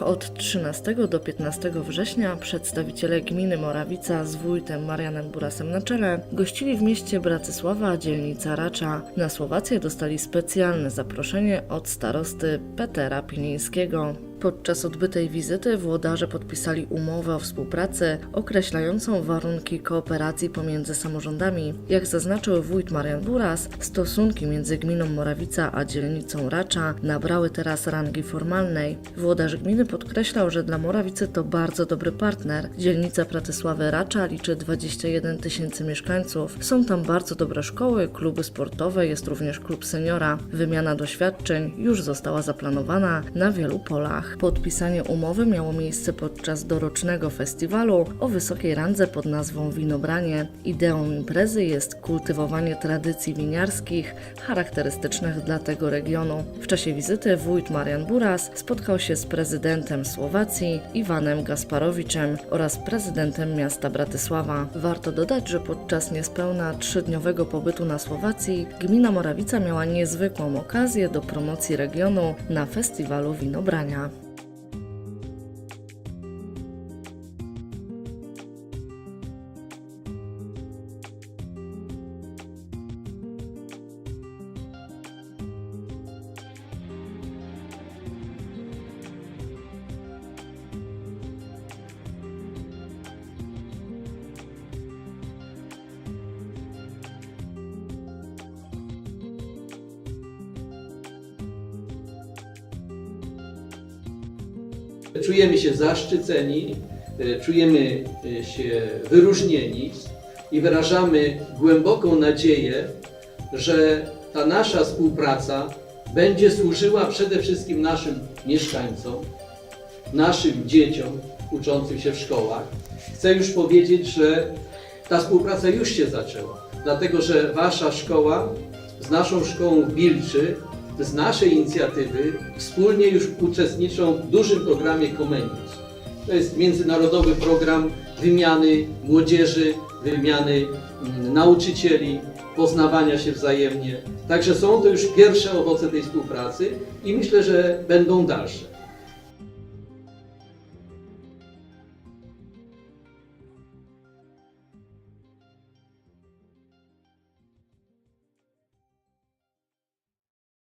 Od 13 do 15 września przedstawiciele gminy Morawica z wójtem Marianem Burasem na czele gościli w mieście Bratysława, dzielnica Racza. Na Słowację dostali specjalne zaproszenie od starosty Petera Pilińskiego. Podczas odbytej wizyty włodarze podpisali umowę o współpracy określającą warunki kooperacji pomiędzy samorządami. Jak zaznaczył wójt Marian Buras, stosunki między gminą Morawica a dzielnicą Racza nabrały teraz rangi formalnej. Włodarz gminy podkreślał, że dla Morawicy to bardzo dobry partner. Dzielnica Pratysławy Racza liczy 21 tysięcy mieszkańców. Są tam bardzo dobre szkoły, kluby sportowe, jest również klub seniora. Wymiana doświadczeń już została zaplanowana na wielu polach. Podpisanie umowy miało miejsce podczas dorocznego festiwalu o wysokiej randze pod nazwą Winobranie. Ideą imprezy jest kultywowanie tradycji winiarskich charakterystycznych dla tego regionu. W czasie wizyty wójt Marian Buras spotkał się z prezydentem Słowacji Iwanem Gasparowiczem oraz prezydentem miasta Bratysława. Warto dodać, że podczas niespełna trzydniowego pobytu na Słowacji gmina Morawica miała niezwykłą okazję do promocji regionu na festiwalu Winobrania. Czujemy się zaszczyceni, e, czujemy e, się wyróżnieni i wyrażamy głęboką nadzieję, że ta nasza współpraca będzie służyła przede wszystkim naszym mieszkańcom, naszym dzieciom uczącym się w szkołach. Chcę już powiedzieć, że ta współpraca już się zaczęła, dlatego że Wasza szkoła z naszą szkołą w Bilczy z naszej inicjatywy wspólnie już uczestniczą w dużym programie Comenius. To jest międzynarodowy program wymiany młodzieży, wymiany mm, nauczycieli, poznawania się wzajemnie. Także są to już pierwsze owoce tej współpracy i myślę, że będą dalsze.